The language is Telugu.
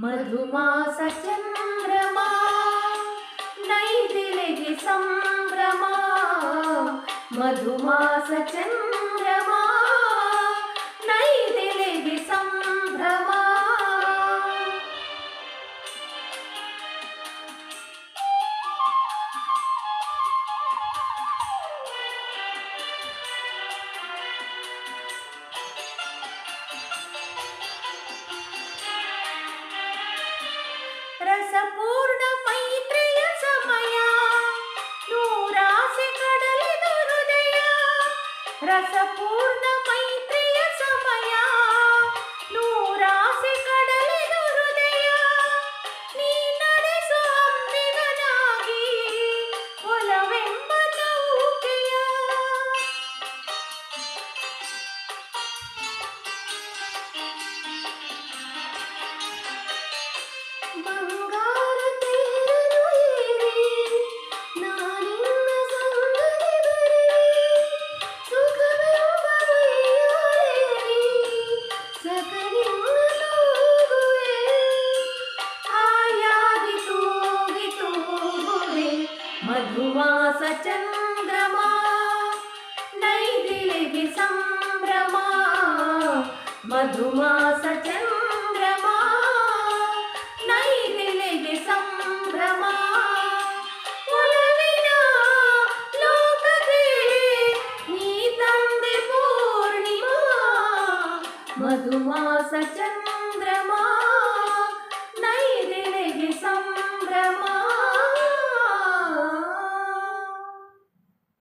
మధుమాస చంద్రమా నై దిలిగి సంభ్రమా మధుమాస చంద్ర రసపూర్ణ మైత్రేయ సమయ నూరాశి కడలి దురుదయ రసపూర్ణ ಮಧುಮಾಸ ಚಂದ್ರಮ ನೈದಿಲೆಗೆ ಸಂಭ್ರಮ ಮಧುಮಾಸ ಚಂದ್ರಮ ನೈದಿಲೆಗೆ ಸಂಭ್ರಮ ಒಲವಿನ ಲೋಕಕ್ಕೆ